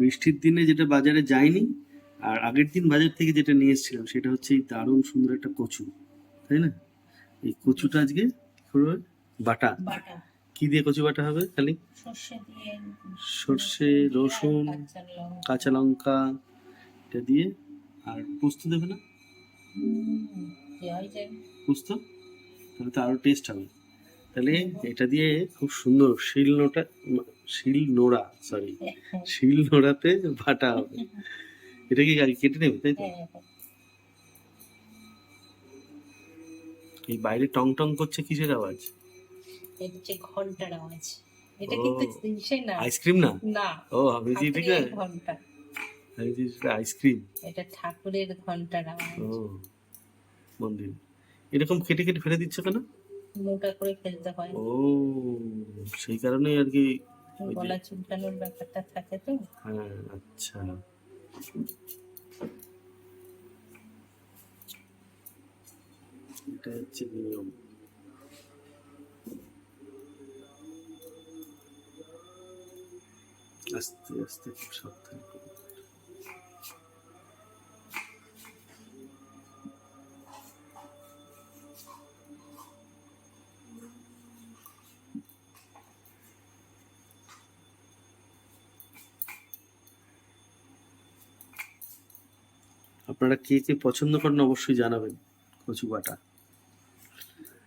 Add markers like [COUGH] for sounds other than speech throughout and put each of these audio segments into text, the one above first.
বৃষ্টির দিনে যেটা বাজারে যায়নি আর আগের দিন বাজার থেকে যেটা নিয়ে এসেছিলাম সেটা হচ্ছে এই দারুণ সুন্দর একটা কচু তাই না? এই কচুটা আজকে বাটা। কি দিয়ে কচু বাটা হবে খালি? সর্ষে রসুন কাঁচা লঙ্কা এটা দিয়ে। আর পোস্ত দেবে না? পোস্ত? তাহলে তো আরও টেস্ট হবে। তাহলে এটা দিয়ে খুব সুন্দর শিল নোটা শিল নোড়া সরি শিল নোড়াতে বাটা হবে। এটা কি কেটে নেবে তাই তো? হ্যাঁ, হ্যাঁ। এই বাইরে টং টং করছে কিসের আওয়াজ? হচ্ছে ঘণ্টার আওয়াজ। এটা। কিন্তু না? আইসক্রিম না? না। ও আমি যে এটা ঠাকুরের ঘণ্টা। আমি যে এটা আইসক্রিম। এটা ঠাকুরের ঘণ্টার আওয়াজ। ও মন্দির। এরকম কেটে কেটে ফেলে দিচ্ছ কেন? মোটা করে ফেলতে হয় ও সেই কারণেই আর কি গলা চুলকানোর ব্যাপারটা থাকে তো হ্যাঁ আচ্ছা এটা হচ্ছে নিয়ম আস্তে আস্তে খুব সাবধানে করো। আপনারা কে কে পছন্দ করেন অবশ্যই জানাবেন কচু বাটা।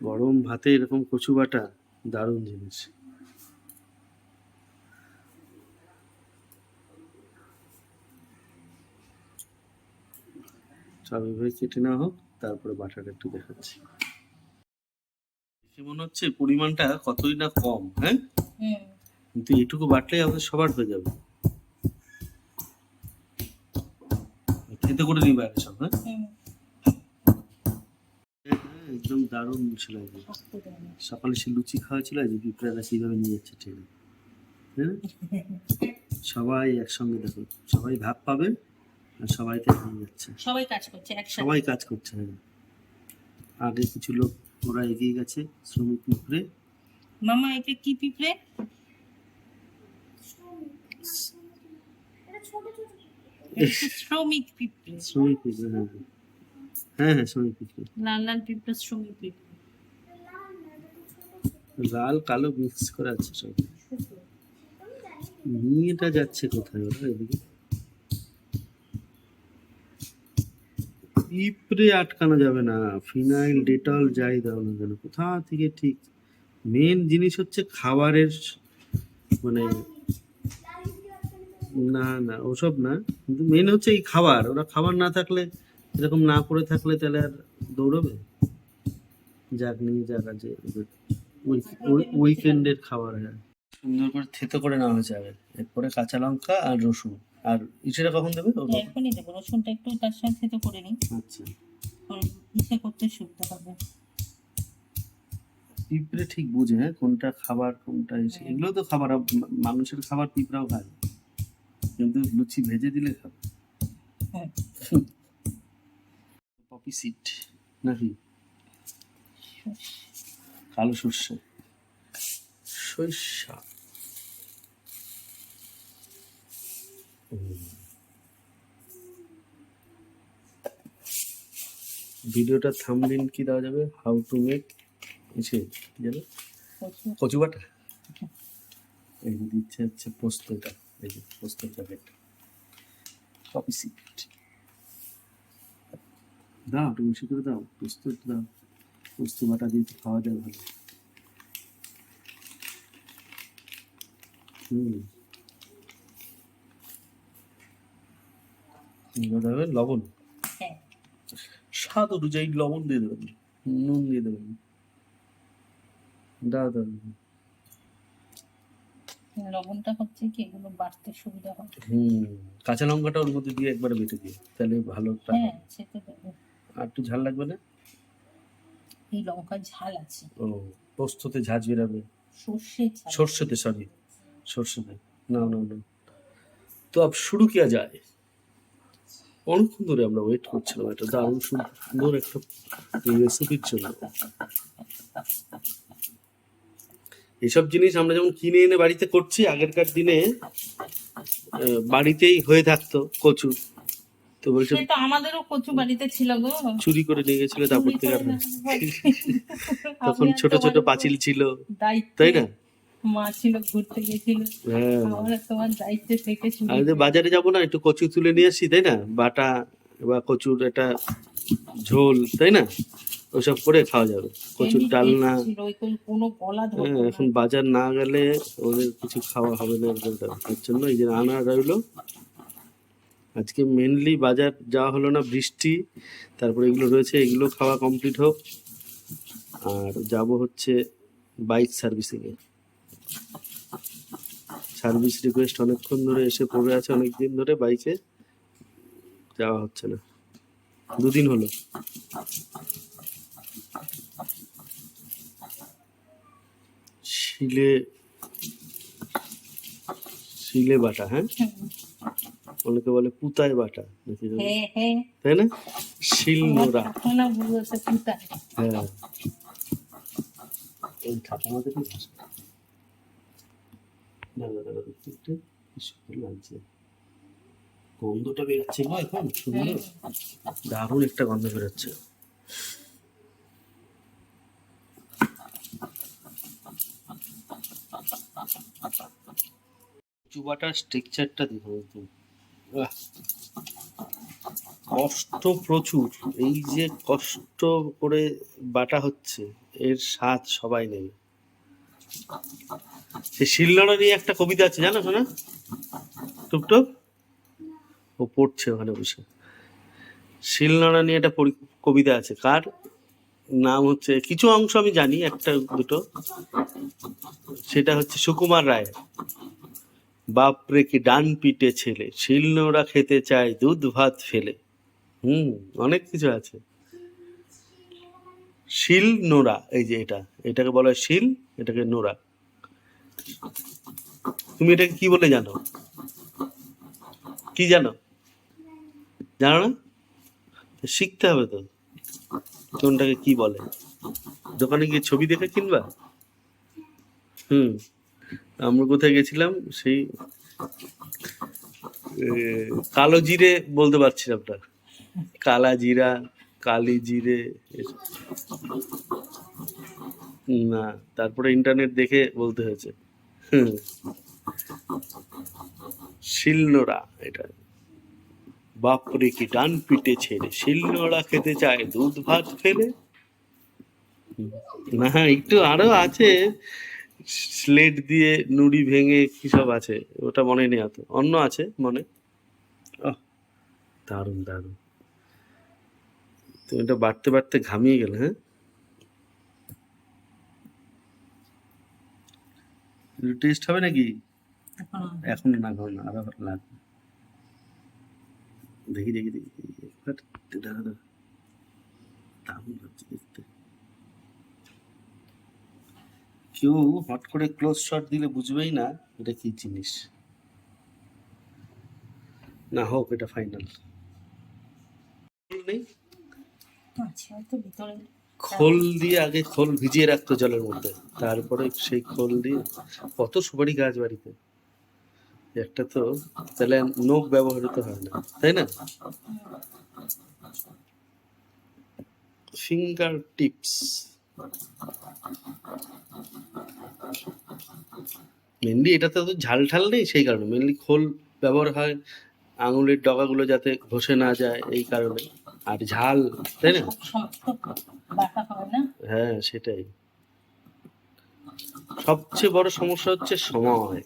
গরম ভাতে এরকম কচু বাটা দারুণ জিনিস। স্বাভাবিকভাবে কেটে নেওয়া হোক তারপরে বাটাটা একটু দেখাচ্ছি। দেখে মনে হচ্ছে পরিমাণটা কতই না কম হ্যাঁ? কিন্তু এটুকু বাটলেই আমাদের সবার হয়ে যাবে। খেতে করে নিবে আগে সব হ্যাঁ? হ্যাঁ, একদম দারুণ ছিল। সকালে সে লুচি খাওয়া ছিল এই যে পিঁপড়ারা সেইভাবে নিয়ে যাচ্ছে ট্রেনে। হ্যাঁ সবাই একসঙ্গে দেখো সবাই ভাগ পাবে আর সবাইকে নিয়ে যাচ্ছে। সবাই কাজ করছে একসাথে। সবাই কাজ করছে হ্যাঁ। আগে কিছু লোক ওরা এগিয়ে গেছে শ্রমিক পিঁপড়ে। মামা এটা কি পিঁপড়ে? এটা তো [LAUGHS] শ্রমিক পিঁপড়ে। শ্রমিক পিঁপড়ে হ্যাঁ হ্যাঁ। হ্যাঁ হ্যাঁ শ্রমিক পিঁপড়ে। লাল লাল পিঁপড়ে শ্রমিক পিঁপড়ে। লাল কালো মিক্স করে আছে সব। নিয়েটা যাচ্ছে কোথায় ওরা এদিকে? পিঁপড়ে আটকানো যাবে না। ফিনাইল ডেটল যাই দাও না কেন কোথা থেকে ঠিক? মেন জিনিস হচ্ছে খাবারের মানে না না ওসব না। কিন্তু মেন হচ্ছে এই খাবার। ওরা খাবার না থাকলে এরকম না করে থাকলে তাহলে আর দৌড়বে? যাক নিয়ে যাক আছে উইকেন্ডের খাবার হ্যাঁ সুন্দর করে থেতো করে নেওয়া হয়েছে আগে এরপরে কাঁচা লঙ্কা আর রসুন। আর ইসেটা কখন দেবে। এখনই দেবো। রসুনটা একটু তার সাথে তো করে নিই। আচ্ছা। ইসে করতে সুবিধা হবে। পিঁপড়ে ঠিক বুঝে হ্যাঁ কোনটা খাবার কোনটা এসে এগুলো তো খাবার মা- মানুষের খাবার পিঁপড়াও খায়। কিন্তু লুচি ভেজে দিলে খাবে। হ্যাঁ। পপি সিড নাকি? কালো সর্ষে। সর্ষা। ভিডিওটা থামলিন কি দেওয়া যাবে? হাউ টু মেক এসে কি জানো? প্রচুর কচু বাটা? এই দিচ্ছে হচ্ছে পোস্তটা এই যে প্যাকেট কপি সিট দাও একটু বেশি করে দাও পোস্ত দাও। পোস্ত বাটা দিয়ে খাওয়া যায় ভালো। লবণ। হ্যাঁ। স্বাদ অনুযায়ী লবণ দিয়ে দেবেন। নুন দিয়ে দেবেন। দাও দাও। লবণটা হচ্ছে কি এগুলো বাড়তে সুবিধা হয় হুম কাঁচা লঙ্কাটা ওর মধ্যে দিয়ে একবারে বেটে দিয়ে তাহলে ভালো হ্যাঁ সে তো দেবো। আর একটু ঝাল লাগবে না? এই লঙ্কার ঝাল আছে। ও পোস্ততে ঝাঁঝ বেরাবে। সর্ষে সর্ষেতে সরি সর্ষেতে। না না না। তো আব শুরু কিয়া যায়? অনেকক্ষণ ধরে আমরা ওয়েট করছিলাম একটা দারুণ সুন্দর একটা রেসিপির জন্য এসব জিনিস আমরা যেমন কিনে এনে বাড়িতে করছি আগেরকার দিনে বাড়িতেই হয়ে থাকতো কচু। তো বলছে তো আমাদেরও কচু বাড়িতে ছিল গো। চুরি করে নিয়ে গেছিল তারপর থেকে আর। তখন ছোট ছোট পাঁচিল ছিল। তাই না? মা ছিল ঘুরতে গেছিল। হ্যাঁ। আমরা তোমার দায়িত্বে থেকে চুরি আমি যে বাজারে যাব না একটু কচু তুলে নিয়ে আসি তাই না? বাটা বা কচুর একটা ঝোল তাই না? ওসব করে খাওয়া যাবে। কচুর ডাল হ্যাঁ না। এখন বাজার না গেলে ওদের কিছু খাওয়া হবে না এরকম তার জন্য এই যে আনা রইল। আজকে মেনলি বাজার যাওয়া হলো না বৃষ্টি তারপরে এগুলো রয়েছে এগুলো খাওয়া কমপ্লিট হোক। আর যাব হচ্ছে বাইক সার্ভিসিং এ। সার্ভিস রিকোয়েস্ট অনেকক্ষণ ধরে এসে পড়ে আছে অনেক দিন ধরে বাইকে যাওয়া হচ্ছে না। দুদিন হলো শিলে শিলে বাটা হ্যাঁ অনেকে বলে পুতায় বাটা নাকি হ্যাঁ হ্যাঁ তাই না শিল নোড়া হ্যাঁ ঠাকুমাদের লাগছে গন্ধটা বেরোচ্ছে গো এখন? সুন্দর? দারুণ একটা গন্ধ বেরোচ্ছে। চুবাটার স্ট্রাকচারটা দেখো একদম বাহ। কষ্ট প্রচুর। এই যে কষ্ট করে বাটা হচ্ছে এর স্বাদ সবাই নেবে। সে শিলনোড়া নিয়ে একটা কবিতা আছে জানো শোনা টুকটুক ও পড়ছে ওখানে বসে। শিলনোড়া নিয়ে একটা কবিতা আছে, কার? নাম হচ্ছে, কিছু অংশ আমি জানি, একটা দুটো। সেটা হচ্ছে সুকুমার রায় বাপরে কি ডান পিটে ছেলে, শিলনোড়া খেতে চায়, দুধ ভাত ফেলে। হুম, অনেক কিছু আছে। শিল নোড়া এই যে এটা, এটাকে বলা হয় শিল, এটাকে নোড়া। তুমি এটাকে কি বলে জানো? কি জানো? জানো না শিখতে হবে তো। কোনটাকে কি বলে? দোকানে গিয়ে ছবি দেখে কিনবা? হুম। আমরা কোথায় গেছিলাম? সেই কালো জিরে বলতে পারছিলাম না। কালা জিরা, কালি জিরে না, তারপরে ইন্টারনেট দেখে বলতে হয়েছে। শিলনোড়া, এটা। বাপরে কি ডান পিটে ছেড়ে শিলনোড়া খেতে চায় দুধ ভাত ফেলে। না একটু আরও আছে। স্লেট দিয়ে নুড়ি ভেঙে কি সব আছে? ওটা মনে নেই অত। অন্য আছে মনে? আহ, দারুণ দারুণ। তুমি এটা বাড়তে বাড়তে ঘামিয়ে গেলে হ্যাঁ? টেস্ট হবে নাকি? এখন এখন না। এখন না আরও লাগবে। দেখি দেখি দেখি একবার দাঁড়া দাঁড়া দারুণ লাগছে দেখতে। কেউ হট করে ক্লোজ শট দিলে বুঝবেই না এটা কি জিনিস। না হোক এটা ফাইনাল নেই? ভিতরে। খোল দিয়ে আগে খোল ভিজিয়ে রাখতো জলের মধ্যে। তারপরে সেই খোল দিয়ে কত সুপারি গাছ বাড়িতে। একটা তো তাহলে নোক ব্যবহৃত হয় না তাই না? ফিঙ্গার টিপস মেনলি এটাতে তো ঝাল ঠাল নেই সেই কারণে মেনলি খোল ব্যবহার হয় আঙুলের ডগাগুলো যাতে ঘষে না যায় এই কারণে আর ঝাল তাই হয় না? হ্যাঁ সেটাই। সবচেয়ে বড় সমস্যা হচ্ছে সময়।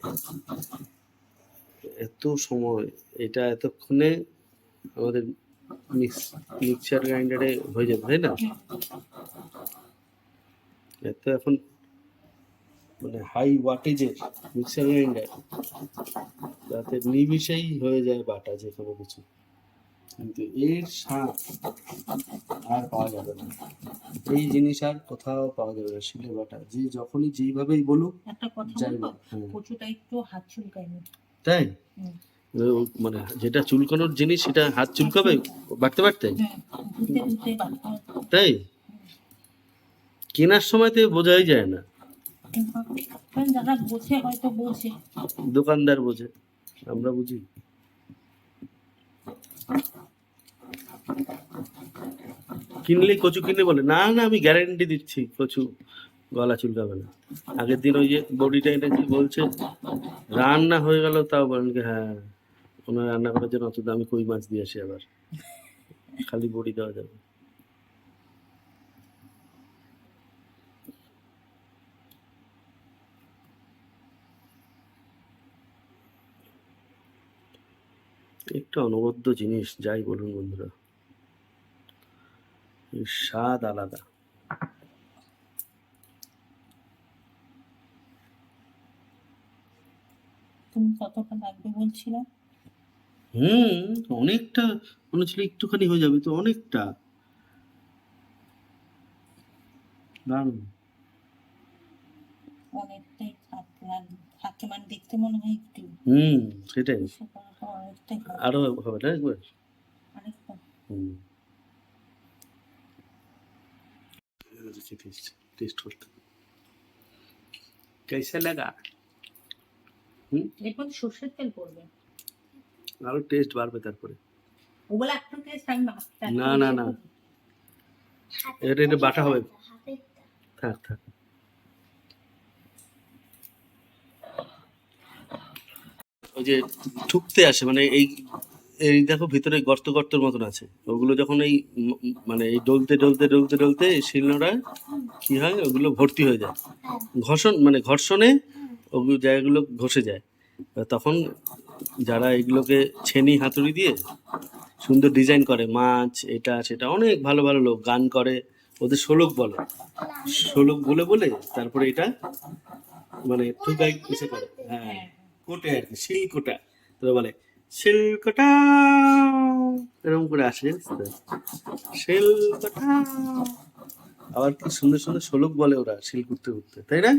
এত সময় এটা এতক্ষণে আমাদের মিক্সার গ্রাইন্ডারে হয়ে যাবে তাই না? এত এখন মানে হাই ওয়াটেজের মিক্সার গ্রাইন্ডার যাতে নিমিষেই হয়ে যায় বাটা যে কোনো কিছু। কিন্তু এর স্বাদ আর পাওয়া যাবে না। এই জিনিস আর কোথাও পাওয়া যাবে না শিলে বাটা। যে যখনই যেইভাবেই বলুক একটা কথা যাই কচুটা একটু হাত চুলকায়নি। তাই? মানে যেটা চুলকানোর জিনিস সেটা হাত চুলকাবে বাড়তে বাড়তে? তাই? কেনার সময় তো বোঝাই যায় না। দোকানদার বোঝে আমরা বুঝি। কিনলে কচু কিনে বলে না না আমি গ্যারেন্টি দিচ্ছি কচু। গলা চুলকাবে না। আগের দিন ওই যে বডিটা এটা কি বলছে, রান্না হয়ে গেল তাও বলেন কি হ্যাঁ ওনার রান্না করার জন্য অত দামি কই মাছ দিয়ে আসি আবার? খালি বডি দেওয়া যাবে। একটা অনবদ্য জিনিস, যাই বলুন বন্ধুরা স্বাদ আলাদা তুমি কতটা লাগবে বলছিলে হুম অনেকটা মনে হচ্ছিল একটুখানি হয়ে যাবে তো অনেকটা দারুণ অনেকটাই থাক লাগ- থাকে মানে দেখতে মনে হয় একটু হুম সেটাই সেখানে তো অনেকটাই হয়। আরো হবে না একবার আরেকটা হুম টেস্ট করতে कैसा लगा এরপর সর্ষের তেল পড়বে। আরও টেস্ট বাড়বে তারপরে। ওগুলো একটু টেস্ট আমি মাছটা না, না, না। এটা এটা বাটা হবে। থাক থাক। ওই যে ঠুকতে আসে মানে এই এই দেখো ভিতরে গর্ত গর্তর মতন আছে। ওগুলো যখন এই মানে এই ডলতে ডলতে ডলতে ডলতে এই শিলনোড়ায় কি হয়? ওগুলো ভর্তি হয়ে যায়। ঘর্ষণ মানে ঘর্ষণে ওগুলো জায়গাগুলো ঘষে যায়। তখন যারা এগুলোকে ছেনি হাতুড়ি দিয়ে সুন্দর ডিজাইন করে, মাছ, এটা, সেটা, অনেক ভালো ভালো লোক গান করে, ওদের শোলক বলে। শোলক বলে বলে তারপরে এটা মানে ঠুকাই কিসে করে হ্যাঁ কোটে আর কি, শিল কোটা তো বলে, শিল কোটা। এরকম করে আসে তো? আবার কি সুন্দর সুন্দর শোলক বলে ওরা, শিল করতে করতে তাই না?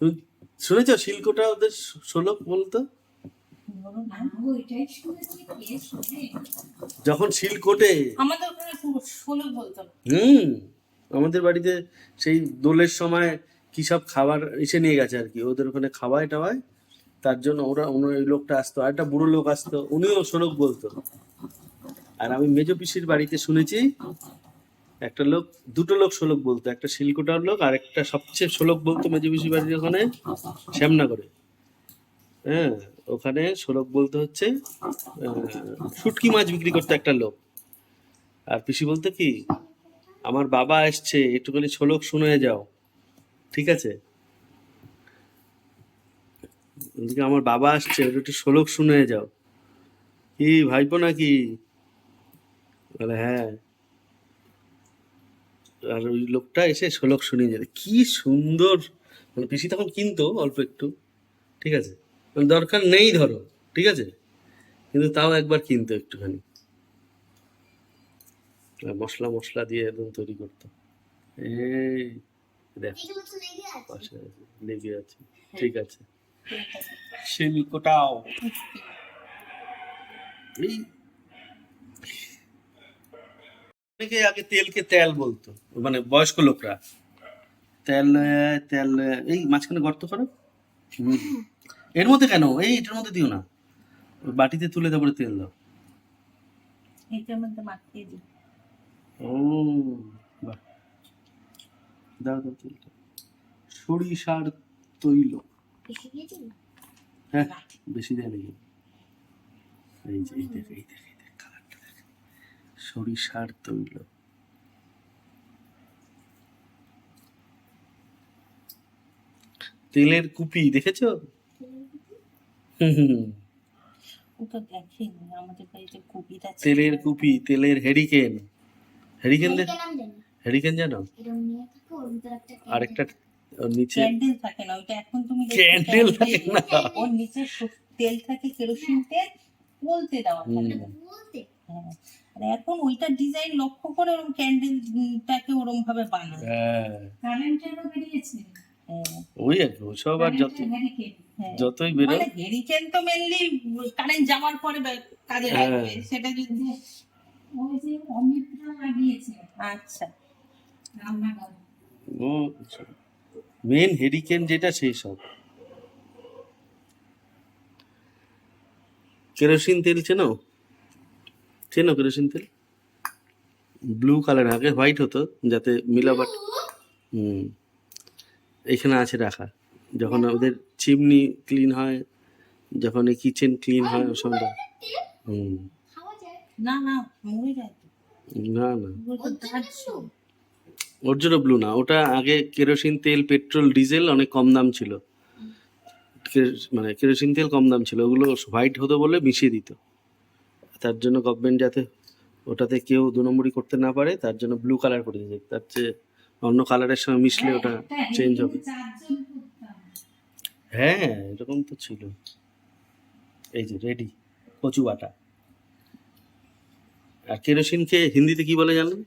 তুমি শুনেছ শিলকোটা ওদের শোলক বলতো? যখন শিল কোটে আমাদের ওখানে পুরো বলতো। হুম আমাদের বাড়িতে সেই দোলের সময় কি সব খাবার এসে নিয়ে গেছে আর কি। ওদের ওখানে খাওয়ায় টাওয়ায় তার জন্য ওরা ওনার ওই লোকটা আসতো আর একটা বুড়ো লোক আসতো উনিও শোলক বলতো। আর আমি মেজো পিসির বাড়িতে শুনেছি একটা লোক, দুটো লোক শোলক বলতো, একটা শিলকোটার লোক আর একটা সবচেয়ে শোলক বলতো মেজো পিসির বাড়ির ওখানে শ্যামনগরে। হ্যাঁ ওখানে শোলক বলতে হচ্ছে শুটকি মাছ বিক্রি করতো একটা লোক। আর পিসি বলতো কি, আমার বাবা এসছে, একটুখানি শোলক শুনে যাও। ঠিক আছে? আমার বাবা আসছে, একটু শোলক শুনে যাও। কি, ভাইপো নাকি? বলে হ্যাঁ। আর ওই লোকটা এসে শোলক শুনিয়ে যেত কি সুন্দর। মানে পিসি তখন কিনতো অল্প একটু ঠিক আছে? মানে দরকার নেই ধরো ঠিক আছে? কিন্তু তাও একবার কিনতো একটুখানি। মশলা মশলা দিয়ে একদম তৈরি করতো। এই দেখ পাশে আছে, লেগে আছে ঠিক আছে। শিল্পটাও এই অনেকে আগে তেলকে তেল বলতো মানে বয়স্ক লোকরা। তেল তেল এই মাঝখানে গর্ত করো। এর মধ্যে কেন? এই এটার মধ্যে দিও না। বাটিতে তুলে তারপরে তেল দাও। এইটার মধ্যে মাখিয়ে দিই। ও বাহ। দাও দাও তেলটা। সরিষার তৈল। হ্যাঁ বেশি দেয় নাকি? এই যে এই দেখ এই দেখ এই দেখ কালারটা দেখ সরিষার তৈল। তেলের কুপি দেখেছ। তেলের কুপি? তেলের হেরিকেন হেরিকেন হেরিকেন জানো। আরেকটা নিচে ক্যান্ডেল থাকে না ওইটা এখন তুমি ক্যান্ডেল থাকে না। ওর নিচে তেল থাকে কেরোসিন তেল বলতে দেওয়া থাকে। হ্যাঁ আর এখন ওইটা ডিজাইন লক্ষ্য করে ওরকম ক্যান্ডেলটাকে ওরম ভাবে বানায়। হ্যাঁ। কারেন্টেরও বেরিয়েছে। হ্যাঁ। ওই আর কি, ওসব আর যত হ্যাঁ। যতই বেরো মানে হেরিকেন তো মেনলি কারেন্ট যাওয়ার পরে কাজে। লাগবে। সেটা যদি ওই যে অমিতরা লাগিয়েছে। আচ্ছা। ও মেন হেরিকেন যেটা সেই সব। কেরোসিন তেল চেনো? চেনো কেরোসিন তেল? ব্লু কালার আগে হোয়াইট হতো যাতে মিলাবাট হুম। এখানে আছে রাখা। যখন ওদের চিমনি ক্লিন হয় যখন এই কিচেন ক্লিন হয় ওই সময় হুম। না না। না না। ওর জন্য ব্লু না। ওটা আগে কেরোসিন তেল পেট্রোল ডিজেল অনেক কম দাম ছিল। মানে কেরোসিন তেল কম দাম ছিল। ওগুলো হোয়াইট হতো বলে মিশিয়ে দিত। তার জন্য গভর্নমেন্ট যাতে ওটাতে কেউ দু নম্বরই করতে না পারে তার জন্য ব্লু কালার করে দিয়েছে। তার চেয়ে অন্য কালারের সঙ্গে মিশলে ওটা চেঞ্জ হবে। হেরিকেনে চারজন করতাম। হ্যাঁ এরকম তো ছিল। এই যে রেডি কচু বাটা। আর কেরোসিনকে হিন্দিতে কি বলে জানেন?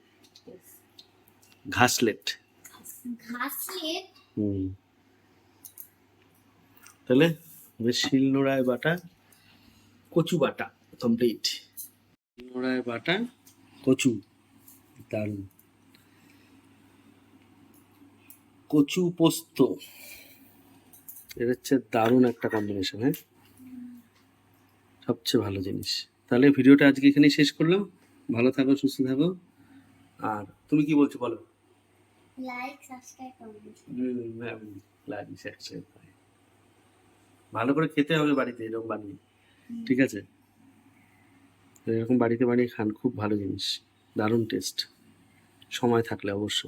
ঘাসলেট। ঘাসলেট? হুম। তাহলে বেশ শিলনোড়ায় বাটা কচু বাটা। কমপ্লিট শিলনোড়ায় বাটা কচু দারুণ। কচু পোস্ত। এটা হচ্ছে দারুণ একটা কম্বিনেশন হ্যাঁ? সবচেয়ে ভালো জিনিস। তাহলে ভিডিওটা আজকে এখানেই শেষ করলাম। ভালো থাকো সুস্থ থাকো। আর তুমি কি বলছো বলো? লাইক সাবস্ক্রাইব ভালো করে খেতে হবে বাড়িতে এরকম বানিয়ে। ঠিক আছে? এরকম বাড়িতে বানিয়ে খান খুব ভালো জিনিস। দারুণ টেস্ট সময় থাকলে অবশ্য।